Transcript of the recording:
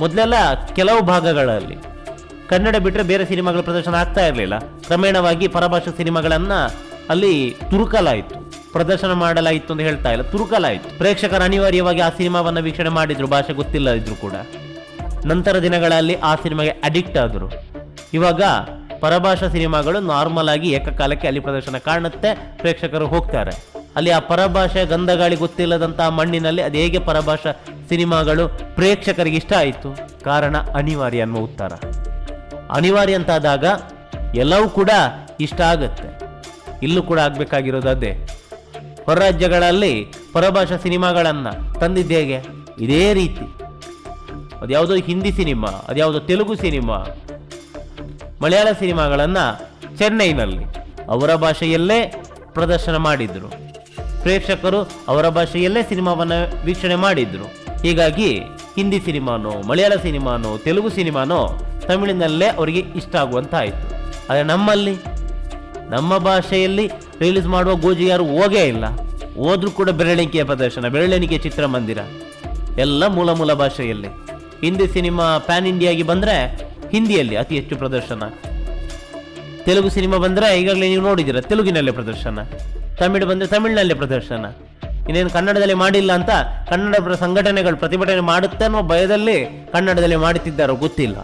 ಮೊದಲೆಲ್ಲ ಕೆಲವು ಭಾಗಗಳಲ್ಲಿ. ಕನ್ನಡ ಬಿಟ್ಟರೆ ಬೇರೆ ಸಿನಿಮಾಗಳ ಪ್ರದರ್ಶನ ಆಗ್ತಾ ಇರಲಿಲ್ಲ. ಕ್ರಮೇಣವಾಗಿ ಪರಭಾಷಾ ಸಿನಿಮಾಗಳನ್ನ ಅಲ್ಲಿ ತುರುಕಲಾಯಿತು. ಪ್ರದರ್ಶನ ಮಾಡಲಾಯಿತು ಅಂತ ಹೇಳ್ತಾ ಇಲ್ಲ. ತುರುಕಲಾಯಿತು. ಪ್ರೇಕ್ಷಕರು ಅನಿವಾರ್ಯವಾಗಿ ಆ ಸಿನಿಮಾವನ್ನು ವೀಕ್ಷಣೆ ಮಾಡಿದ್ರು. ಭಾಷೆ ಗೊತ್ತಿಲ್ಲ ಇದ್ರು ಕೂಡ. ನಂತರ ದಿನಗಳಲ್ಲಿ ಆ ಸಿನಿಮಾಗೆ ಅಡಿಕ್ಟ್ ಆದರು. ಇವಾಗ ಪರಭಾಷಾ ಸಿನಿಮಾಗಳು ನಾರ್ಮಲ್ ಆಗಿ ಏಕಕಾಲಕ್ಕೆ ಅಲ್ಲಿ ಪ್ರದರ್ಶನ ಕಾಣುತ್ತೆ. ಪ್ರೇಕ್ಷಕರು ಹೋಗ್ತಾರೆ. ಅಲ್ಲಿ ಆ ಪರಭಾಷೆ ಗಂಧಗಾಳಿ ಗೊತ್ತಿಲ್ಲದಂತಹ ಮಣ್ಣಿನಲ್ಲಿ ಅದು ಹೇಗೆ ಪರಭಾಷಾ ಸಿನಿಮಾಗಳು ಪ್ರೇಕ್ಷಕರಿಗೆ ಇಷ್ಟ ಆಯಿತು. ಕಾರಣ ಅನಿವಾರ್ಯ ಅನ್ನೋ ಉತ್ತರ. ಅನಿವಾರ್ಯ ಅಂತಾದಾಗ ಎಲ್ಲವೂ ಕೂಡ ಇಷ್ಟ ಆಗುತ್ತೆ. ಇಲ್ಲೂ ಕೂಡ ಆಗಬೇಕಾಗಿರೋದು ಅದೇ ಹೊರ ರಾಜ್ಯಗಳಲ್ಲಿ ಪರಭಾಷಾ ಸಿನಿಮಾಗಳನ್ನ ತಂದಿದ್ದು ಹೇಗೆ? ಇದೇ ರೀತಿ. ಅದ್ಯಾವುದೋ ಹಿಂದಿ ಸಿನಿಮಾ, ಅದ್ಯಾವುದೋ ತೆಲುಗು ಸಿನಿಮಾ, ಮಲಯಾಳ ಸಿನಿಮಾಗಳನ್ನು ಚೆನ್ನೈನಲ್ಲಿ ಅವರ ಭಾಷೆಯಲ್ಲೇ ಪ್ರದರ್ಶನ ಮಾಡಿದ್ರು. ಪ್ರೇಕ್ಷಕರು ಅವರ ಭಾಷೆಯಲ್ಲೇ ಸಿನಿಮಾವನ್ನು ವೀಕ್ಷಣೆ ಮಾಡಿದ್ರು. ಹೀಗಾಗಿ ಹಿಂದಿ ಸಿನಿಮಾನೋ, ಮಲಯಾಳ ಸಿನಿಮಾನೋ, ತೆಲುಗು ಸಿನಿಮಾನೋ ತಮಿಳಿನಲ್ಲೇ ಅವರಿಗೆ ಇಷ್ಟ ಆಗುವಂತಾಯಿತು. ಆದರೆ ನಮ್ಮಲ್ಲಿ, ನಮ್ಮ ಭಾಷೆಯಲ್ಲಿ ರಿಲೀಸ್ ಮಾಡುವ ಗೋಜಿ ಯಾರು ಹೋಗೇ ಇಲ್ಲ. ಹೋದ್ರೂ ಕೂಡ ಬೆರಳಿಕೆಯ ಪ್ರದರ್ಶನ, ಬೆರಳೆಣಿಕೆ ಚಿತ್ರಮಂದಿರ, ಎಲ್ಲ ಮೂಲ ಮೂಲ ಭಾಷೆಯಲ್ಲಿ. ಹಿಂದಿ ಸಿನಿಮಾ ಪ್ಯಾನ್ ಇಂಡಿಯಾಗಿ ಬಂದರೆ ಹಿಂದಿಯಲ್ಲಿ ಅತಿ ಹೆಚ್ಚು ಪ್ರದರ್ಶನ. ತೆಲುಗು ಸಿನಿಮಾ ಬಂದರೆ ಈಗಾಗಲೇ ನೀವು ನೋಡಿದ್ದೀರ, ತೆಲುಗಿನಲ್ಲೇ ಪ್ರದರ್ಶನ. ತಮಿಳು ಬಂದರೆ ತಮಿಳಿನಲ್ಲೇ ಪ್ರದರ್ಶನ. ಇನ್ನೇನು ಕನ್ನಡದಲ್ಲಿ ಮಾಡಿಲ್ಲ ಅಂತ ಕನ್ನಡ ಸಂಘಟನೆಗಳು ಪ್ರತಿಭಟನೆ ಮಾಡುತ್ತೆ ಅನ್ನೋ ಭಯದಲ್ಲಿ ಕನ್ನಡದಲ್ಲಿ ಮಾಡುತ್ತಿದ್ದಾರೋ ಗೊತ್ತಿಲ್ಲ.